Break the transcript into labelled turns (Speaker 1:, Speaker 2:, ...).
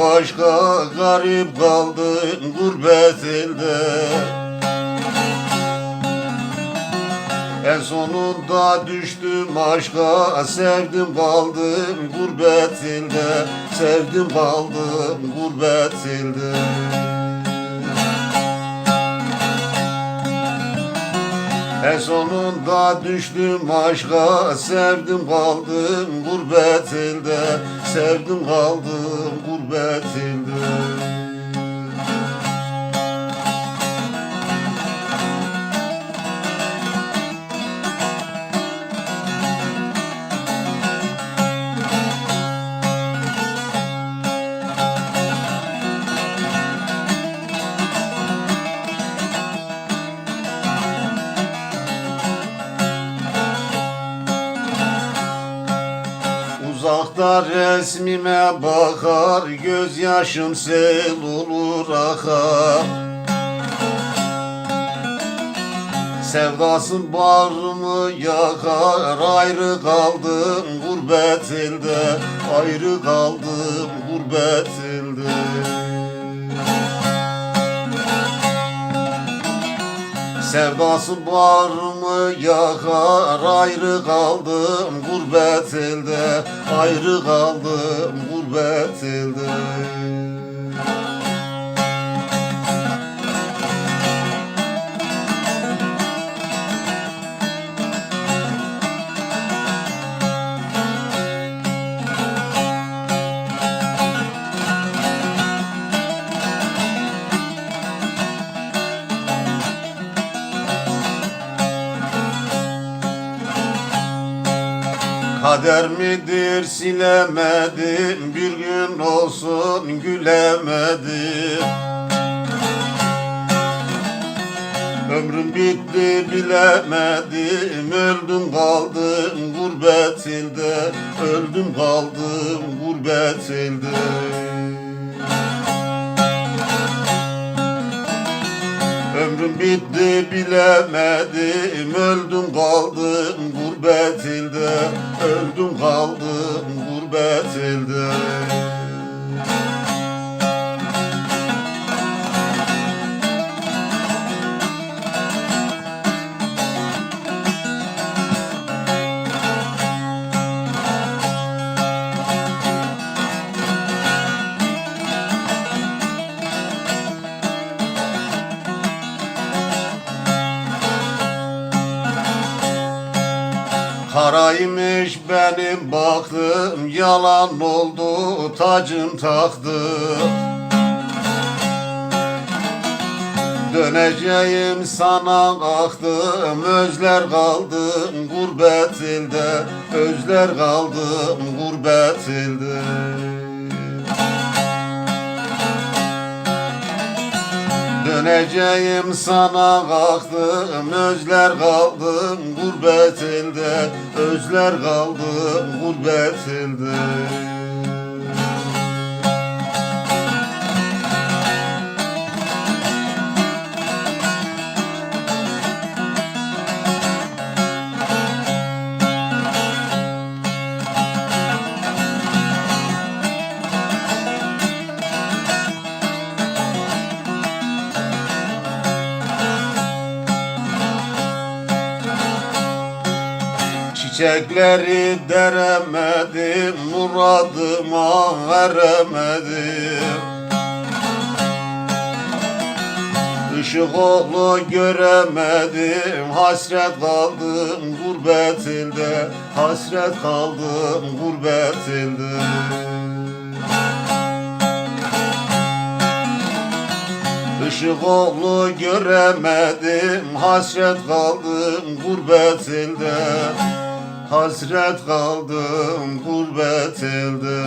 Speaker 1: aşka garip kaldım gurbet elde. En sonunda düştüm aşka Sevdim kaldım gurbet elde. Sevdim kaldım gurbet elde En sonunda düştüm aşka Sevdim kaldım gurbet Sevdim kaldım gurbet elde Uzakta resmime bakar Gözyaşım sel olur akar. Sevdasın bağrımı yakar Ayrı kaldım gurbet elde. Ayrı kaldım gurbet elde. Sevdası bağrımı yakar Ayrı kaldım gurbet elde. Ayrı kaldım gurbet elde Kader midir silemedim. Bir gün olsun gülemedim. Ömrüm bitti bilemedim. Öldüm kaldım gurbet ilde Öldüm kaldım gurbet ilde Ömrüm bitti bilemedim. Öldüm kaldım gurbet ilde Öldüm kaldım gurbet ilde Karaymış benim baktım Yalan oldu tacım taktım Döneceğim sana aktım Özler kaldım gurbet ilde Özler kaldım gurbet ilde Döneceğim sana kalktım Özler kaldım gurbet elde Özler kaldım gurbet elde Çiçekleri deremedim Muradıma eremedim. Işık oğlu göremedim Hasret kaldım gurbet ilde Hasret kaldım gurbet ilde Işık oğlu göremedim Hasret kaldım gurbet elde Hasret kaldım gurbet elde